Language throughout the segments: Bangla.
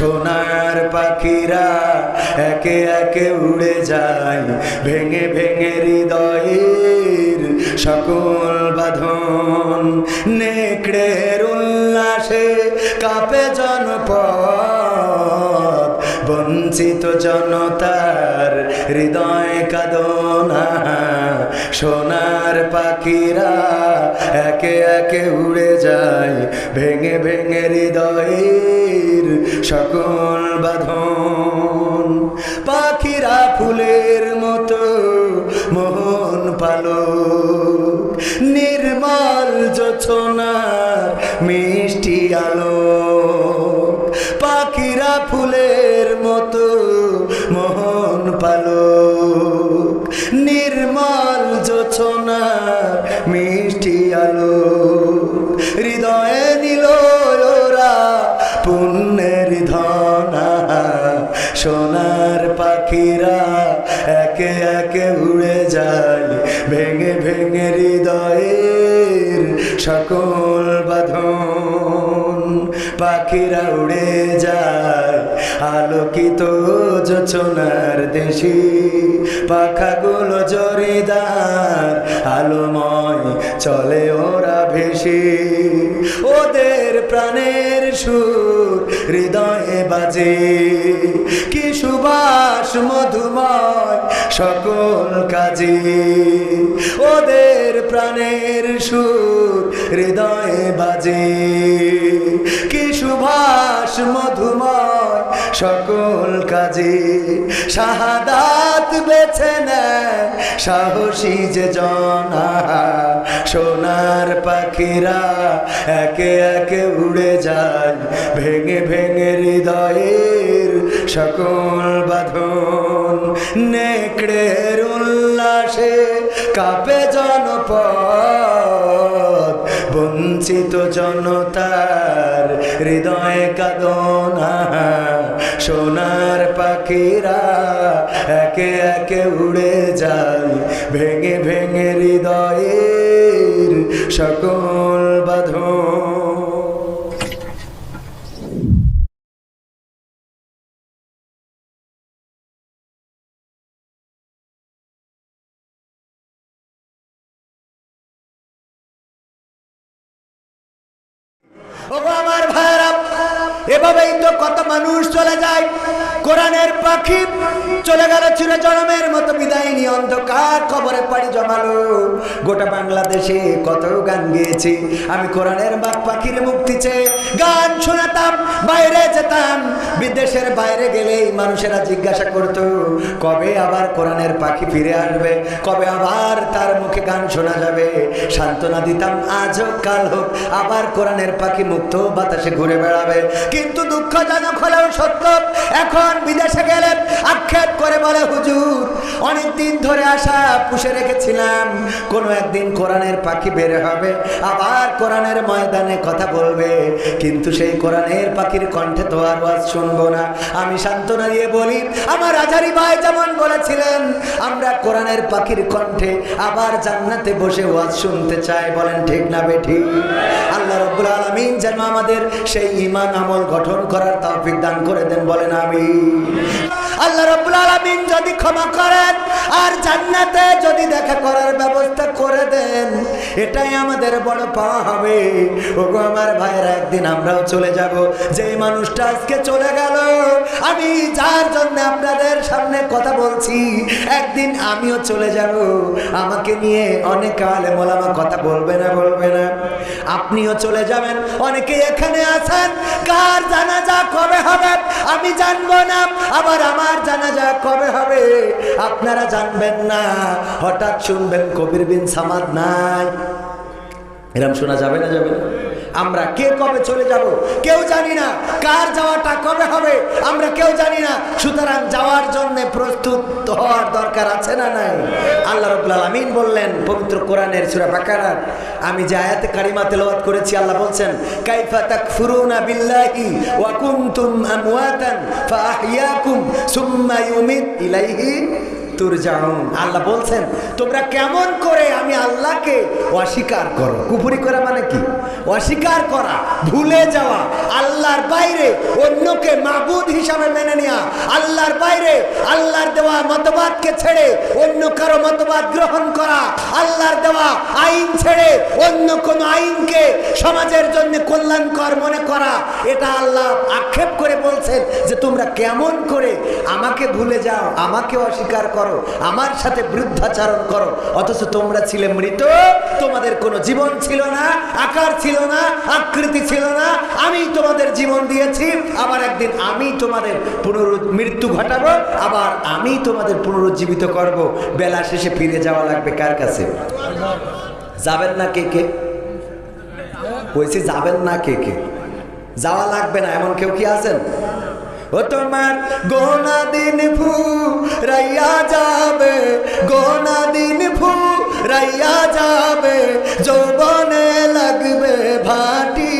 সোনার পাখিরা একে একে উড়ে যায়। ভেঙে ভেঙে হৃদয়ের সকল বাঁধন নেকড়ের উল্লাসে কাপে জনপদ। বঞ্চিত জনতার হৃদয় কাদনা, সোনার পাখিরা একে একে উড়ে যায়, ভেঙে ভেঙে হৃদয়ের সকল বাঁধন। পাখিরা ফুলের মতো মোহন পালক, নির্মল জোছনার মিষ্টি আলো। সকল বাঁধন পাখিরা উড়ে যায় আলোকিত যোচনার দেশে পাখাগুলো জরিদার, আলোময় চলে ওরা ভেসে। ওদের প্রাণের সুর হৃদয়ে বাজে। কি সুবাস মধুময় সকল কাজে। ওদের প্রাণের সুর হৃদয়ে বাজে। কি সুভাষ মধুময় সকল কাজে। শাহাদাত বেছে নেয়, সাহসী যে জনা, সোনার পাখিরা একে একে উড়ে যায়, ভেঙে ভেঙে হৃদয়ের সকল বাঁধন। নেকড়ের উল্লাসে কাপে জনপদ বঞ্চিত জনতার হৃদয় কাদনা, সোনার পাখিরা একে একে উড়ে যায়, ভেঙে ভেঙে হৃদয়ের সকল বাঁধন। এভাবেই তো কত মানুষ চলে যায়। কোরআনের পাখি চলে গেল ছিল জনমের মতো বিদায় নিয়ে অন্ধকার খবরে পাড়ি জমালো। গোটা বাংলাদেশে কত গান গেয়েছি। আমি কোরআনের বাপ পাখির মুক্তি চেয়ে গান শোনাতাম, বাইরে যেতাম। বিদেশের বাইরে গেলেই মানুষেরা জিজ্ঞাসা করত, কবে আবার কোরআনের পাখি ফিরে আসবে? কবে আবার তার মুখে গান শোনা যাবে? সান্ত্বনা দিতাম আজ কাল হোক, আবার কোরআনের পাখি মুক্ত বাতাসে ঘুরে বেড়াবে। কিন্তু দুঃখজনক হলেও সত্য, এখন বিদেশে গেলেন আক্ষেপ করে বলে হুজুর অনেক দিন ধরে আসা পুষে রেখেছিলাম, কোনো একদিন কোরআনের পাখি বের হবে, আবার কোরআনের ময়দানে কথা বলবে, কিন্তু সেই কোরআনের পাখির কণ্ঠে তো আর ওয়াজ শুনব না। আমি সান্ত্বনা দিয়ে বলি, আমার আজারি ভাই যেমন বলেছিলেন, আমরা কোরআনের পাখির কণ্ঠে আবার জান্নাতে বসে ওয়াজ শুনতে চাই, বলেন ঠিক না বেঠি? আল্লাহ রব্বুল আলমিন যেন আমাদের সেই ইমান আমল গঠন করার তৌফিক দান করে দেন, বলেন আমি আল্লাহ রব্বুল আলমিন যদি ক্ষমা করেন আর জান্নাতে যদি দেখা করার ব্যবস্থা করে দেন, এটাই আমাদের বড় পাওয়া হবে। ওগো আমার ভাইয়েরা, একদিন আমরাও চলে যাব। যে মানুষটা আজকে চলে গেল, আমি যার জন্য আপনাদের সামনে কথা বলছি, একদিন আমিও চলে যাব। আমাকে নিয়ে অনেক আলে মোলামা কথা বলবে না বলবে না। আপনিও চলে যাবেন। অনেকে এখানে আছেন, কার জানাজা কবে হবে? আমি জানব না, আবার আমার জানাজা কবে হবে? আপনারা জানবেন না, হঠাৎ শুনবেন কবির বিন সামাদ নাই। এরম শোনা যাবে না, যাবে আমরা কে কবে চলে যাব? কেউ জানি না, কার যাওয়াটা কবে হবে? আমরা কেউ জানি না, সুতরাং যাওয়ার জন্য প্রস্তুত হওয়ার দরকার আছে না নাই? আল্লাহ রবুল আলমিন বললেন, পবিত্র কোরআনের সুরা বাকারার আমি যে আয়াতে কারিমা তেলাওয়াত করেছি, আল্লাহ বলছেন, কাইফা তাকফুরুনা বিল্লাহি ওয়া কুনতুম আমওয়াতান ফাআহইয়াকুম সুম্মা ইউমিত ইলাইহি তুর যাও। আল্লাহ বলছেন, তোমরা কেমন করে আমি আল্লাহকে অস্বীকার করো? কুপুরি করা মানে কি? অস্বীকার করা, ভুলে যাওয়া, আল্লাহর বাইরে অন্যকে মাবুদ হিসাবে মেনে নেওয়া আল্লাহর বাইরে আল্লাহর দেওয়া মতবাদকে ছেড়ে অন্য কারও মতবাদ গ্রহণ করা, আল্লাহর দেওয়া আইন ছেড়ে অন্য কোনো আইনকে সমাজের জন্য কল্যাণকর মনে করা, এটা আল্লাহ আক্ষেপ করে বলছেন যে তোমরা কেমন করে আমাকে ভুলে যাও, আমাকে অস্বীকার করো। আমার সাথে বৃদ্ধাচারণ করো। অথচ তোমরা ছিলে মৃত, তোমাদের কোনো জীবন ছিল না, আকার ছিল না, আকৃতি ছিল না। আমি তোমাদের জীবন দিয়েছি, আবার একদিন আমি তোমাদের পুনরু মৃত্যু ঘটাবো, আবার আমি তোমাদের পুনরুজ্জীবিত করব। বেলা শেষে ফিরে যাওয়া লাগবে কার কাছে? যাবেন না কে কে? বলছি, যাবেন না কে কে? যাওয়া লাগবে না, এমন কেউ কি আছেন? ও তোমার গোনা দিন ফু রাইয়া যাবে, গোনা দিন ফু রাইয়া যাবে, যৌবনে লাগবে ভাটি।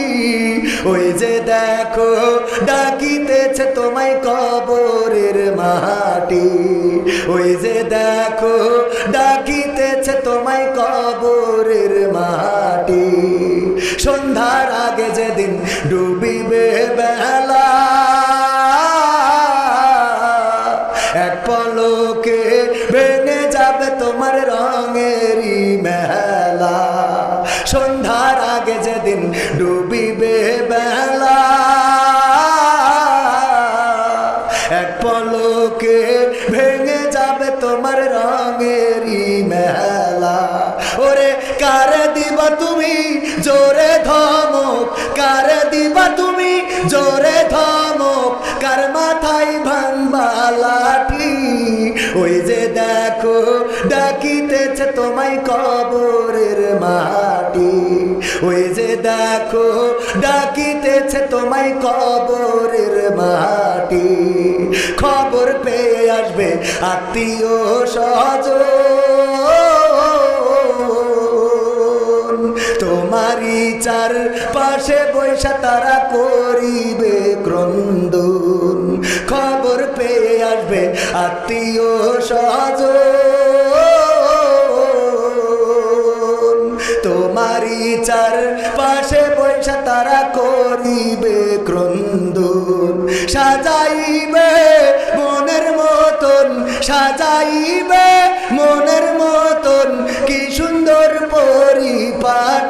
ওই যে দেখো, ডাকিতেছে তোমায় কবরের মাটি। ওই যে দেখো, ডাকিতেছে তোমায় কবরের মাটি। সন্ধ্যার আগে যেদিন ডুবিবে বেলা জোরে ধমক, কার মাথায় ভাঙবা লাঠি? ওই যে দেখো, ডাকিতেছে তোমায় কবরের মাটি। ওই যে দেখো, ডাকিতেছে তোমায় কবরের মাটি। খবর পেয়ে আসবে আত্মীয় সজ তোমারই চার পাশে বৈশা তারা করিবে ক্রন্দন। খবর পেয়ে আসবে আত্মীয় সজ তোমারই চার পাশে বৈশা তারা করিবে ক্রন্দন। সাজাইবে মনের মতন, সাজাইবে মনের মতন, কি সুন্দর পরিপাটি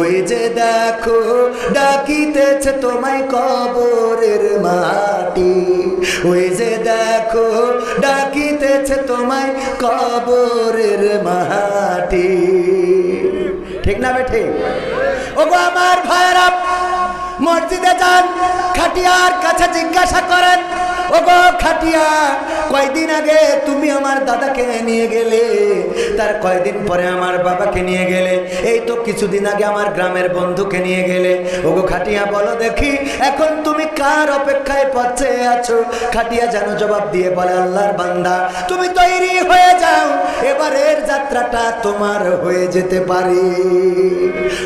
ওই যে দেখো, ডাকিতেছে তোমায় কবরের মাটি। ওই যে দেখো, ডাকিতেছে তোমায় কবরের মাটি। ঠিক না বেঠে? ও গো আমার ভাইরা মসজিদে যান, খাটিয়ার কাছে জিজ্ঞাসা করেন খাটিয়া, কয়দিন আগে তুমি আমার দাদাকে নিয়ে গেলে, তার কয়দিন পরে আমার বাবাকে নিয়ে গেলে, এই তো কিছুদিন আগে আমার গ্রামের বন্ধুকে নিয়ে গেলে। ও গো খাটিয়া, বলো দেখি, এখন তুমি কার অপেক্ষায় আছো? খাটিয়া যেন জবাব দিয়ে বলে, আল্লাহর বান্দা, তুমি তৈরি হয়ে যাও, এবারের যাত্রাটা তোমার হয়ে যেতে পারে।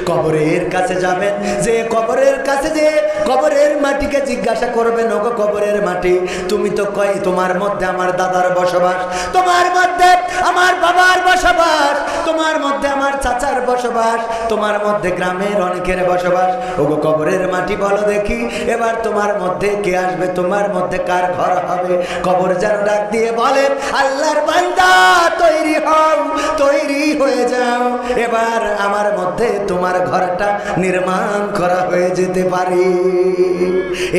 কবরের কাছে যাবেন যে কবরের কাছে যে কবরের মাটিকে জিজ্ঞাসা করবেন ওগো কবরের মাটি। তুমি তো কয়, তোমার মধ্যে আমার দাদার বসবাস, তোমার মধ্যে আমার বাবার বসবাস, তোমার মধ্যে আমার চাচার বসবাস, তোমার মধ্যে গ্রামের অনেকের বসবাস। ওগো কবরের মাটি বলো দেখি, এবার তোমার মধ্যে কে আসবে, তোমার মধ্যে কার ঘর হবে? কবর যেন ডাক দিয়ে বলে, আল্লাহর বান্দা, তৈরি হও, তৈরি হয়ে যাও। এবার আমার মধ্যে তোমার ঘরটা নির্মাণ করা হয়ে যেতে পারে।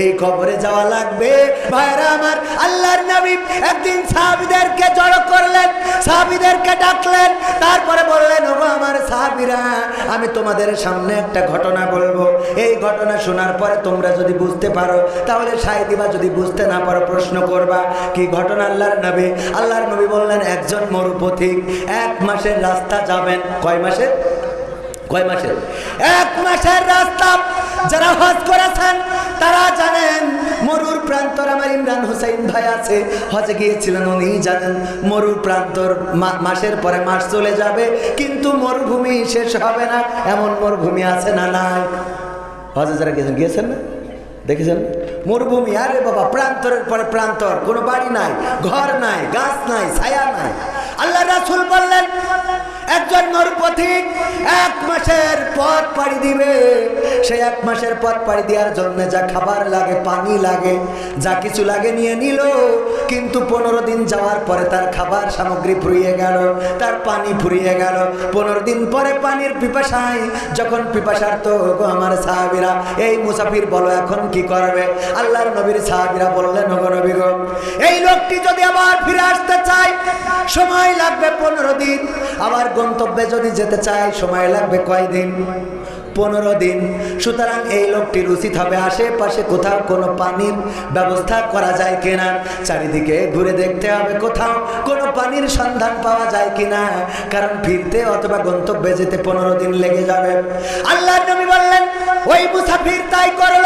এই কবরে যাওয়া লাগবে আমি তোমাদের সামনে একটা ঘটনা বলব। এই ঘটনা শোনার পরে তোমরা যদি বুঝতে পারো, তাহলে সাই দিবা, যদি বুঝতে না পারো, প্রশ্ন করবা, কি ঘটনা আল্লাহর নবী? আল্লাহর নবী বললেন, একজন মরুপথিক এক মাসের রাস্তা যাবেন। কয় মাসের? কয় মাসের? এক মাসের রাস্তা যারা হজ করেছেন, তারা জানেন মরুর প্রান্তর আমার ইমরান হুসাইন ভাই আছে। হজে গিয়েছিলেন উনি, জানেন মরুর প্রান্তর মাসের পরে মাস চলে যাবে, কিন্তু মরুভূমি শেষ হবে না। এমন মরুভূমি আছে না নাই? হজে যারা গিয়েছেন গিয়েছেন না? দেখেছেন? মরুভূমি, আরে বাবা, প্রান্তরের পরে প্রান্তর, কোনো বাড়ি নাই, ঘর নাই, গাছ নাই, ছায়া নাই। আল্লাহ রাসূল বললেন একজন মরুপথিক এক মাসের পথ পাড়ি দিবে। সে এক মাসের পথ পাড়ি দেওয়ার জন্য যা খাবার লাগে, পানি লাগে, যা কিছু লাগে নিয়ে নিল। কিন্তু পনেরো দিন যাওয়ার পরে তার খাবার সামগ্রী ফুরিয়ে গেল, তার পানি ফুরিয়ে গেল। পনেরো দিন পরে পানির পিপাসায় যখন পিপাসার তো আমার সাহাবিরা, এই মুসাফির বলো এখন কি করবে? আল্লাহর নবীর সাহাবিরা বললেন নবী গো, এই লোকটি যদি আবার ফিরে আসতে চায়, সময় লাগবে পনেরো দিন। আবার গন্তব্যে যদি যেতে চায়, সময় লাগবে কয়দিন? পনেরো দিন। সুতরাং এই লোকটির উচিত হবে আশেপাশে কোথাও কোনো পানির ব্যবস্থা করা যায় কিনা। চারিদিকে ঘুরে দেখতে হবে কোথাও কোনো পানির সন্ধান পাওয়া যায় কিনা। কারণ ফিরতে অথবা গন্তব্যে যেতে পনেরো দিন লেগে যাবে। আল্লাহ নবী বললেন ওই মুসাফির তাই করল।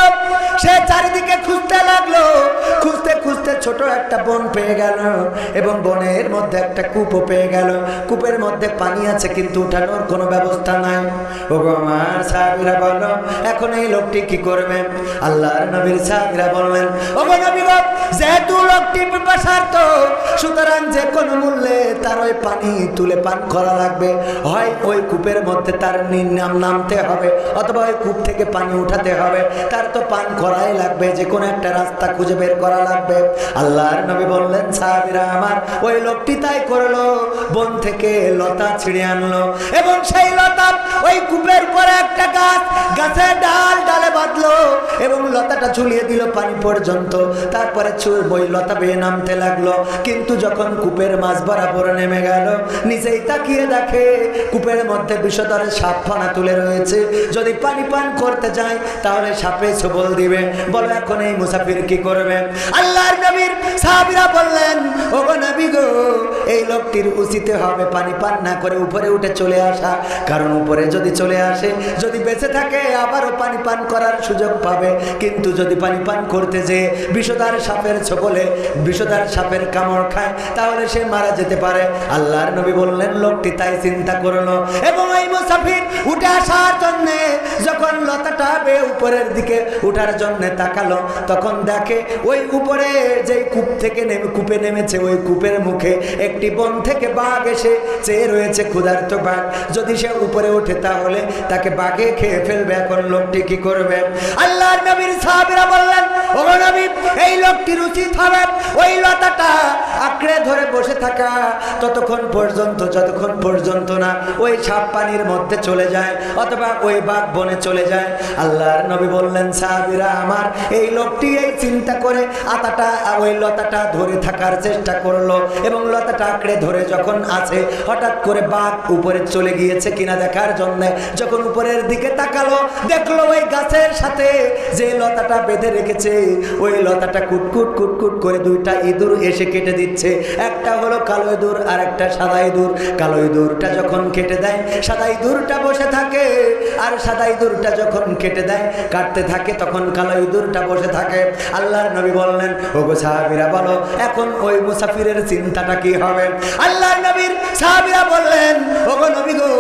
সে চারিদিকে খুঁজতে লাগল। খুঁজতে খুঁজতে ছোট একটা বন পেয়ে গেল এবং বনের মধ্যে একটা কূপও পেয়ে গেল। কূপের মধ্যে পানি আছে কিন্তু উঠানোর কোনো ব্যবস্থা নাই। ও আমার সাহাবিরা বলল, এখন এই লোকটি কি করবে? আল্লাহর নবীর সাহাবিরা বললেন ও নবী যেহেতু লোকটি পিপাসার্থ সুতরাং যে কোনো মূল্যে তার ওই পানি তুলে পান করা লাগবে। হয় ওই কূপের মধ্যে তার নাম নামতে হবে, অথবা ওই কূপ থেকে পানি উঠাতে হবে। তার তো পান করাই লাগবে, যে কোনো একটা রাস্তা খুঁজে বের করা লাগবে। আল্লাহর নবী বললেন, সাহাবিরা আমার, ওই লোকটি তাই করল, বন থেকে লতা ছিঁড়ে আনলো। এবং সেই লতা ওই কূপের পরে একটা গাছ গাছের ডাল, ডালে বাঁধলো এবং লতাটা ঝুলিয়ে দিল পানি পর্যন্ত। তারপরে চুর বই লতা বেয়ে নামতে লাগল। কিন্তু যখন কূপের মাছ বরাবর নেমে গেল নিচেই তাকিয়ে দেখে কূপের মধ্যে বিষধরে সাপ ফানা তুলে রয়েছে। যদি পানি পান করতে যায়, তাহলে সাপে সবল দিবে। বলো, এখন এই মুসাফির কি করবে? আল্লাহর নবীর সাহাবীরা বললেন ও নবী গো, এই লোকটির উচিত হবে পানি পান না করে উপরে উঠে চলে আসা। কারণ উপরে যদি চলে আসে, যদি বেঁচে থাকে, আবারও পানি পান করার সুযোগ পাবে। কিন্তু যদি পানি পান করতে যে বিষদার সাপের ছবলে বিষদার সাপের কামড় খায়, তাহলে সে মারা যেতে পারে। আল্লাহর নবী বললেন, লোকটি তাই চিন্তা করল। এবং এই মুসাফির উঠে আসার জন্যে যখন লতাটা বে উপরের দিকে উঠার জন্য তাকালো, তখন দেখে ওই উপরে যে কূপ থেকে নেমে, কূপে নেমেছে, ওই কূপের মুখে একটি বন থেকে বাঘ এসে চেয়ে রয়েছে ক্ষুধার্ত বাঘ। যদি সে উপরে ওঠে তাহলে তাকে বাঘে খেয়ে ফেলবে। এখন লোকটি কি করবে? আল্লাহর নবীর সাহাবীরা বললেন ও নবী, এই লোকটির উচিত হবে ওই লতাটা আঁকড়ে ধরে বসে থাকা। ততক্ষণ পর্যন্ত, যতক্ষণ পর্যন্ত না ওই সাপ পানির মধ্যে চলে যায়, অথবা ওই বাঘ বনে চলে যায়। আল্লাহর নবী বললেন, সাহাবীরা, আমার এই লোকটি এই চিন্তা করে আতাটা ওই লতাটা ধরে থাকার চেষ্টা করল এবং লতাটা আঁকড়ে ধরে যখন আছে, হঠাৎ করে বাঘ উপরে চলে গিয়েছে কিনা দেখার জন্য। যখন উপরের দিকে তাকালো, দেখল ওই গাছের সাথে যে লতাটা বেঁধে রেখেছে, ওই লতাটা কুটকুট কুটকুট করে দুইটা ইঁদুর এসে কেটে দিচ্ছে। একটা হলো কালো ইঁদুর আর একটা সাদা ইঁদুর। কালো ইঁদুরটা যখন কেটে দেয়, সাদা ইঁদুরটা বসে থাকে। আর সাদা ইঁদুরটা যখন কেটে দেয়, কাটতে থাকে, তখন কালো ইঁদুরটা বসে থাকে। আল্লাহর নবী বললেন, ওগো সাহাবিরা, বলো, এখন ওই মুসাফিরের চিন্তাটা কি হবে? আল্লাহর নবীর সাহাবিরা বললেন, ওগো নবী গো,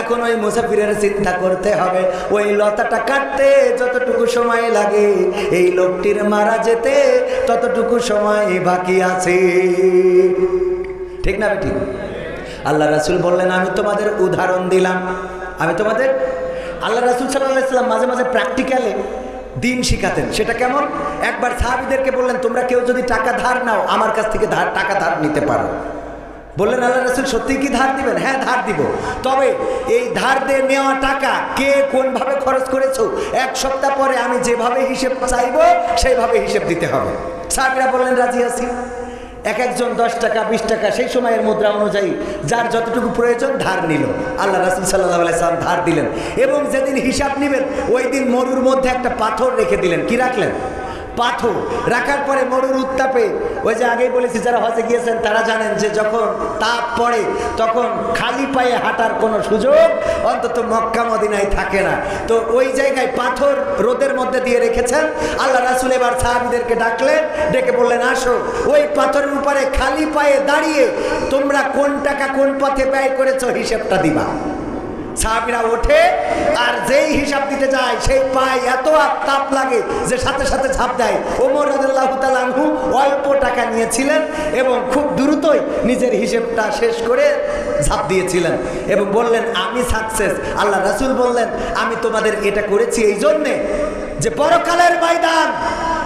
এখন ওই মুসাফিরের চিন্তা করতে হবে। ওই লতাটা কাটতে যতটুকু সময় লাগে, এই লোকটির মারা যেতে ততটুকু সময় বাকি আছে। ঠিক না ঠিক আল্লাহ রাসুল বললেন, আমি তোমাদের উদাহরণ দিলাম। আমি তোমাদের, আল্লাহ রাসুল সাল্লাহ ইসলাম মাঝে মাঝে প্র্যাকটিক্যালে দিন শিখাতেন। সেটা কেমন? একবার সাহাবিদেরকে বললেন, তোমরা কেউ যদি টাকা ধার নাও, আমার কাছ থেকে ধার, টাকা ধার নিতে পারো। বললেন, আল্লাহ রসুল, সত্যি কি ধার দিবেন? হ্যাঁ ধার দিব। তবে এই ধার দিয়ে নেওয়া টাকা কে কোনভাবে খরচ করেছ, এক সপ্তাহ পরে আমি যেভাবে হিসেব চাইব, সেইভাবে হিসেব দিতে হবে। সাহাবিরা বললেন, রাজি আছি। এক একজন দশ টাকা, বিশ টাকা, সেই সময়ের মুদ্রা অনুযায়ী যার যতটুকু প্রয়োজন ধার নিল। আল্লাহ রাসুল সাল্লাহ সাল্লাম ধার দিলেন এবং যেদিন হিসাব নেবেন, ওই দিন মরুর মধ্যে একটা পাথর রেখে দিলেন। কি রাখলেন? পাথর রাখার পরে মরুর উত্তাপে, ওই যে আগেই বলেছি, যারা হজে গিয়েছেন তারা জানেন যে যখন তাপ পড়ে, তখন খালি পায়ে হাঁটার কোনো সুযোগ অন্তত মক্কা মদিনায় থাকে না। তো ওই জায়গায় পাথর রোদের মধ্যে দিয়ে রেখেছেন। আল্লাহ রাসুল এবার সাহাবিদেরকে ডাকলেন, ডেকে বললেন, আসো, ওই পাথরের উপরে খালি পায়ে দাঁড়িয়ে তোমরা কোন টাকা কোন পথে ব্যয় করেছ হিসেবটা দিবা। সাহাবিরা ওঠে আর যেই হিসাব দিতে যায়, সেই পায়ে এত আর তাপ লাগে যে সাথে সাথে ঝাঁপ দেয়। ওমর রাদিয়াল্লাহু তাআলা অল্প টাকা নিয়েছিলেন এবং খুব দ্রুতই নিজের হিসেবটা শেষ করে ঝাঁপ দিয়েছিলেন এবং বললেন, আমি সাকসেস আল্লাহ রাসূল বললেন, আমি তোমাদের এটা করেছি এই জন্যে যে পরকালের ময়দান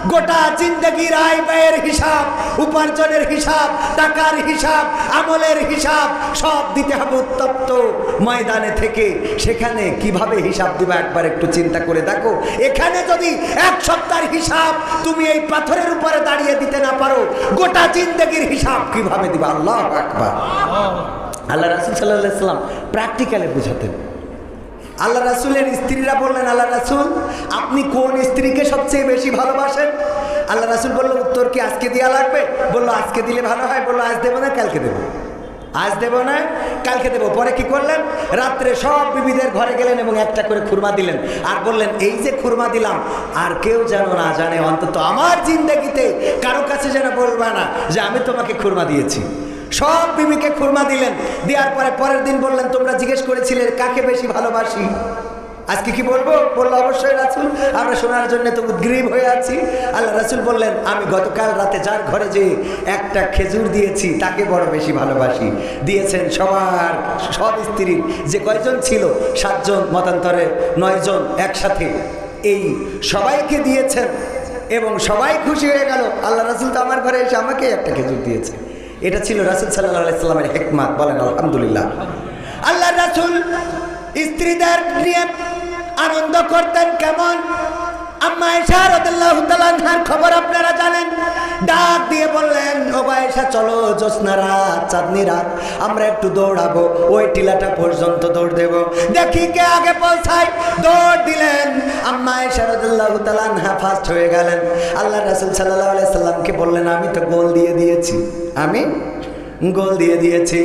গোটা জিন্দগির আয় ব্যয়ের হিসাব উপার্জনের হিসাব টাকার হিসাব আমলের হিসাব সব দিতে হবে উত্তপ্ত ময়দানে থেকে। সেখানে কীভাবে হিসাব দিবা একবার একটু চিন্তা করে দেখো। এখানে যদি এক সপ্তাহের হিসাব তুমি এই পাথরের উপরে দাঁড়িয়ে দিতে না পারো গোটা জিন্দগির হিসাব কীভাবে দিবা? আল্লাহ আকবার। আল্লাহ। রাসুল সাল্লাহ সাল্লাম প্র্যাকটিক্যালে বুঝাতেন। আল্লাহ রাসুলের স্ত্রীরা বললেন, আল্লাহ রাসুল, আপনি কোন স্ত্রীকে সবচেয়ে বেশি ভালোবাসেন? আল্লাহ রাসুল বলল, উত্তর কি আজকে দেওয়া লাগবে? বলল, আজকে দিলে ভালো হয়। বলল, আজ দেবো না, কালকে দেবো। আজ দেবো না, কালকে দেবো। পরে কি করলেন? রাত্রে সব বিবিদের ঘরে গেলেন এবং একটা করে খুরমা দিলেন। আর বললেন, এই যে খুরমা দিলাম, আর কেউ যেন না জানে, অন্তত আমার জিন্দগিতে কারও কাছে যেন বলবা না যে আমি তোমাকে খুরমা দিয়েছি। সব বিবিকে খুরমা দিলেন। দেওয়ার পরে পরের দিন বললেন, তোমরা জিজ্ঞেস করেছিলে, কাকে বেশি ভালোবাসি? আজকে কি বলব? বলল, অবশ্যই রাসুল, আমরা শোনার জন্য তো উদ্গ্রীব হয়ে আছি। আল্লাহ রাসুল বললেন, আমি গতকাল রাতে যার ঘরে যে একটা খেজুর দিয়েছি, তাকে বড় বেশি ভালোবাসি। দিয়েছেন সবার, সব স্ত্রীর যে কয়জন ছিল, সাতজন, মতান্তরে নয়জন একসাথে। এই সবাইকে দিয়েছেন এবং সবাই খুশি হয়ে গেল। আল্লাহ রাসুল তো আমার ঘরে এসে আমাকে একটা খেজুর দিয়েছে। এটা ছিল রাসুল সাল্লাহ সাল্লামের হেকমাত, বলেন আলহামদুলিল্লাহ। আল্লাহ রাসুল স্ত্রীদের নিয়ে আনন্দ করতেন কেমন? আম্মা রাদিয়াল্লাহু খবর আপনারা জানেন? ডাক দিয়ে বললেন, ও এসা চলো, জ্যোৎস্না রাত, চাঁদনি রাত, আমরা একটু দৌড়াবো, ওই টিলাটা পর্যন্ত দৌড় দেব। দেখি কে আগে পৌঁছায়। দৌড় দিলেন। আম্মা এসা রাদিয়াল্লাহু তাআলা ফার্স্ট হয়ে গেলেন। আল্লাহ রাসূল সাল্লাল্লাহু আলাইহি সাল্লামকে বললেন, আমি তো গোল দিয়ে দিয়েছি। আমি? গোল দিয়ে দিয়েছি।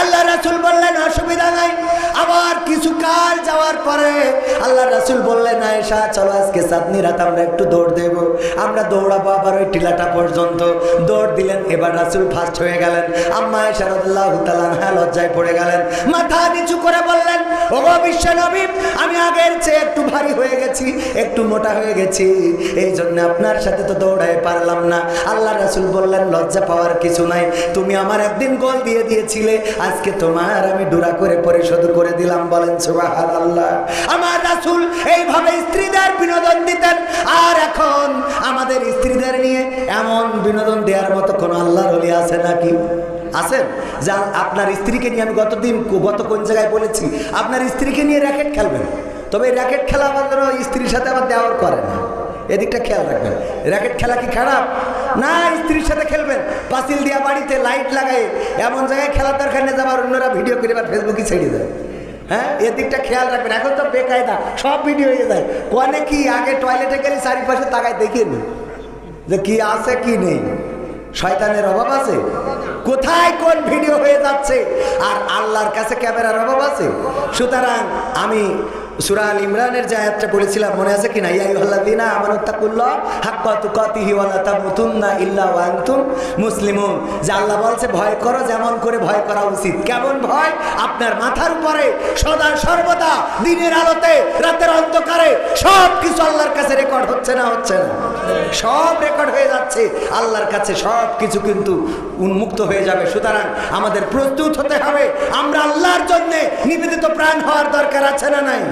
আল্লাহ রাসুল বললেন, অসুবিধা নাই। আবার কিছু কাল যাওয়ার পরে আল্লাহ রাসুল বললেন, আয়েশা, চলো আজকে চাঁদনি রাত, আমরা একটু দৌড় দেব। আমরা দৌড়াবো আবার ওই টিলাটা পর্যন্ত। দৌড় দিলেন, এবার রাসুল ফার্স্ট হয়ে গেলেন। আম্মা রাদিয়াল্লাহু তাআলা হ্যাঁ লজ্জায় পড়ে গেলেন। মাথা নিচু করে বললেন ও বিশ্ব নবী, আমি আগের চেয়ে একটু ভারী হয়ে গেছি, একটু মোটা হয়ে গেছি। এই জন্য আপনার সাথে তো দৌড়াই পারলাম না। আল্লাহ রাসুল বললেন, লজ্জা পাওয়ার কিছু নাই। তুমি আমার একদিন গোল দিয়ে দিয়েছিলে আজকে তোমার আমি ডুরা করে পরিশোধ করে দিলাম, বলেন সুবাহান আল্লাহ আমার রাসুল এইভাবে স্ত্রীদের বিনোদন দিতেন, আর এখন আমাদের স্ত্রীদের নিয়ে এমন বিনোদন দেওয়ার মতো কোনো আল্লাহর হলি আছে নাকি? আছেন? যা আপনার স্ত্রীকে নিয়ে আমি গতদিন গত কোন জায়গায় বলেছি, আপনার স্ত্রীকে নিয়ে র্যাকেট খেলবেন। তবে র্যাকেট খেলা আমাদের স্ত্রীর সাথে আবার দেওয়ার করে না। এদিকটা খেয়াল রাখবেন। র্যাকেট খেলা কি খারাপ? না, স্ত্রীর সাথে খেলবেন। পাঁচিল দিয়া বাড়িতে লাইট লাগাই এমন জায়গায় খেলার দরকার নেই যাবার, অন্যরা ভিডিও করে বা ফেসবুকে ছেড়ে দেয়। হ্যাঁ? এদিকটা খেয়াল রাখবেন। এখন তো বেকায়দা, সব ভিডিও হয়ে যায়। কনে কি আগে টয়লেটে গেলে চারিপাশে তাকায় দেখিয়ে নি? যে কি আছে, কি নেই? শয়তানের অভাব আছে? কোথায় কোন ভিডিও হয়ে যাচ্ছে? আর আল্লাহর কাছে ক্যামেরার অভাব আছে? সুতরাং আমি সুরা আল ইমরানের যে আয়াতটা বলেছিলাম মনে আছে কিনা? ইয়া আইয়ুহাল্লাযীনা আমানুত্তাকুল্লাহ হাক্কা তুকাতিহি ওয়ালা তামুতুন্না ইল্লা ওয়া আনতুম মুসলিমুন। যে আল্লাহ বলছে, ভয় করো, যেমন করে ভয় করা উচিত। কেমন ভয়? আপনার মাথার উপরে সদা সর্বদা দিনের আলোতে, রাতের অন্ধকারে সব কিছু আল্লাহর কাছে রেকর্ড হচ্ছে না হচ্ছে না। সব রেকর্ড হয়ে যাচ্ছে। আল্লাহর কাছে সব কিছু কিন্তু উন্মুক্ত হয়ে যাবে। সুতরাং আমাদের প্রস্তুত হতে হবে। আমরা আল্লাহর জন্য নিবেদিত প্রাণ হওয়ার দরকার আছে না নাই?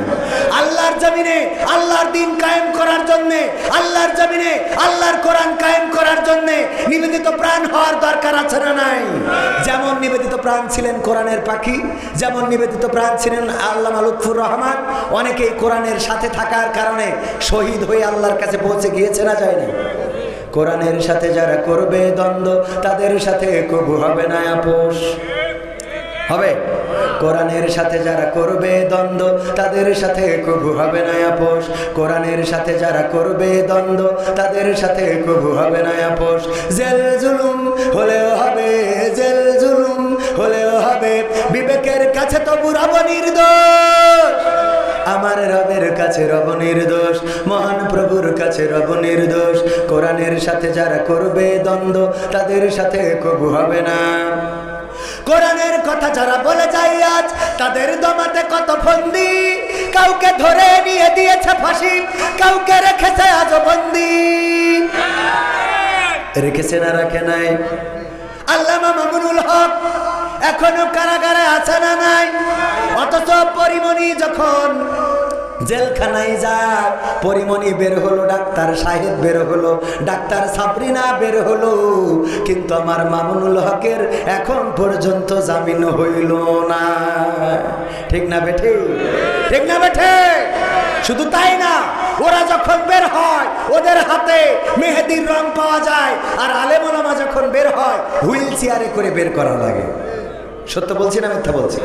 আল্লাহর জমিনে আল্লাহর দিন কায়েম করার জন্য, আল্লাহর জমিনে আল্লাহর কোরআন কায়েম করার জন্য নিবেদিত প্রাণ হওয়ার দরকার আছে না নাই? যেমন নিবেদিত প্রাণ ছিলেন কোরআনের পাখি, যেমন নিবেদিত প্রাণ ছিলেন আল্লাহ লুৎফুর রহমান, অনেকেই কোরআনের সাথে থাকার কারণে শহীদ হয়ে আল্লাহর কাছে পৌঁছে গিয়েছে না যায় না কোরআনের সাথে যারা করবে দ্বন্দ্ব, তাদের সাথে কবু হবে না আপোষ। হবে? কোরআনের সাথে যারা করবে দ্বন্দ্ব, তাদের সাথে কবু হবে না আপোষ। কোরআনের সাথে যারা করবে দ্বন্দ্ব, তাদের সাথে কবু হবে না আপোষ। জেল জুলুম হলেও হবে, জেল জুলুম হলেও হবে। বিবেকের কাছে তো বুড়াব নির্দোষ আমার রবের কাছে রব নির্দোষ, মহান প্রভুর কাছে রব নির্দোষ। কোরআনের সাথে যারা করবে দ্বন্দ্ব, তাদের সাথে কবু হবে না। কোরআনের কথা যারা বলে যায় আজ, তাদের দমাতে কত ফন্দি? কাউকে ধরে নিয়ে দিয়েছে ফাঁসি, কাউকে রেখেছে আজ বন্দি। রেখেছে না, রাখে নাই। আল্লামা মামুনুল হক এখনও কারাগারে আছে না নাই? অথচ পরিমণি যখন জেলখানায় যায়, পরিমণি বের হলো, ডাক্তার সাহেব বের হলো, ডাক্তার সাবরিনা বের হলো। কিন্তু আমার মামুনুল হকের এখন পর্যন্ত জামিন হইল না। ঠিক না বেঠে? ঠিক না বেঠে? শুধু তাই না, ওরা যখন বের হয়, ওদের হাতে মেহেদির রং পাওয়া যায়, আর আলেমোলামা যখন বের হয়, হুইল চেয়ারে করে বের করা লাগে। সত্য বলছি না মিথ্যা বলছি?